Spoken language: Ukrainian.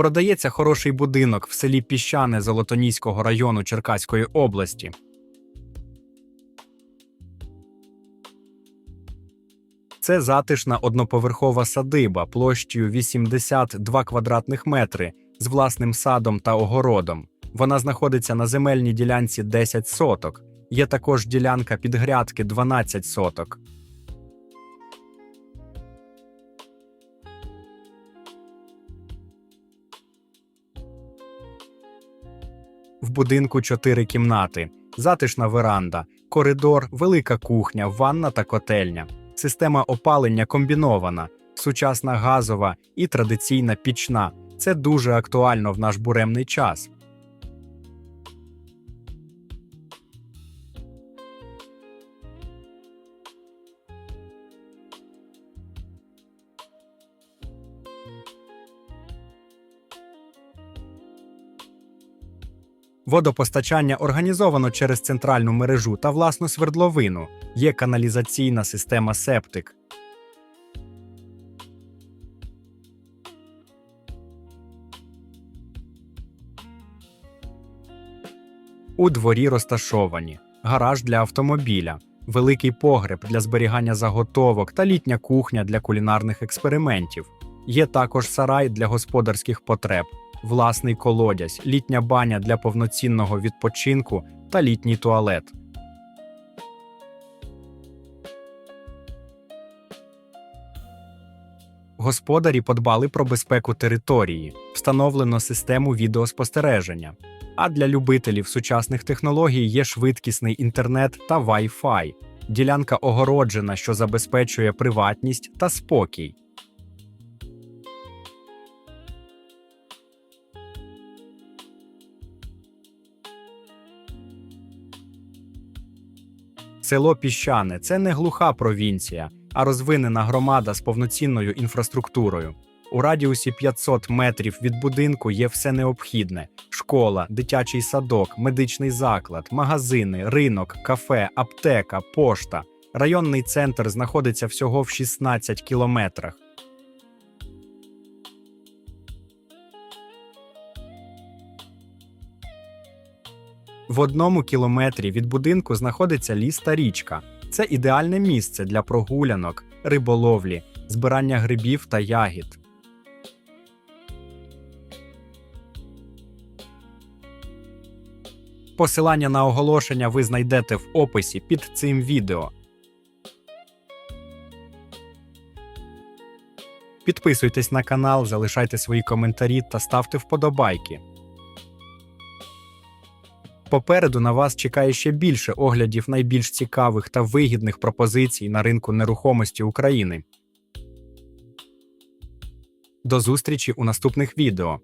Продається хороший будинок в селі Піщане Золотоніського району Черкаської області. Це затишна одноповерхова садиба площею 82 квадратних метри з власним садом та огородом. Вона знаходиться на земельній ділянці 10 соток. Є також ділянка під грядки 12 соток. В будинку чотири кімнати, затишна веранда, коридор, велика кухня, ванна та котельня. Система опалення комбінована, сучасна газова і традиційна пічна. Це дуже актуально в наш буремний час. Водопостачання організовано через центральну мережу та власну свердловину. Є каналізаційна система септик. У дворі розташовані гараж для автомобіля, великий погреб для зберігання заготовок та літня кухня для кулінарних експериментів. Є також сарай для господарських потреб, власний колодязь, літня баня для повноцінного відпочинку та літній туалет. Господарі подбали про безпеку території, встановлено систему відеоспостереження. А для любителів сучасних технологій є швидкісний інтернет та Wi-Fi. Ділянка огороджена, що забезпечує приватність та спокій. Село Піщане це не глуха провінція, а розвинена громада з повноцінною інфраструктурою. У радіусі 500 метрів від будинку є все необхідне: школа, дитячий садок, медичний заклад, магазини, ринок, кафе, аптека, пошта. Районний центр знаходиться всього в 16 кілометрах. В одному кілометрі від будинку знаходиться ліс та річка. Це ідеальне місце для прогулянок, риболовлі, збирання грибів та ягід. Посилання на оголошення ви знайдете в описі під цим відео. Підписуйтесь на канал, залишайте свої коментарі та ставте вподобайки. Попереду на вас чекає ще більше оглядів найбільш цікавих та вигідних пропозицій на ринку нерухомості України. До зустрічі у наступних відео.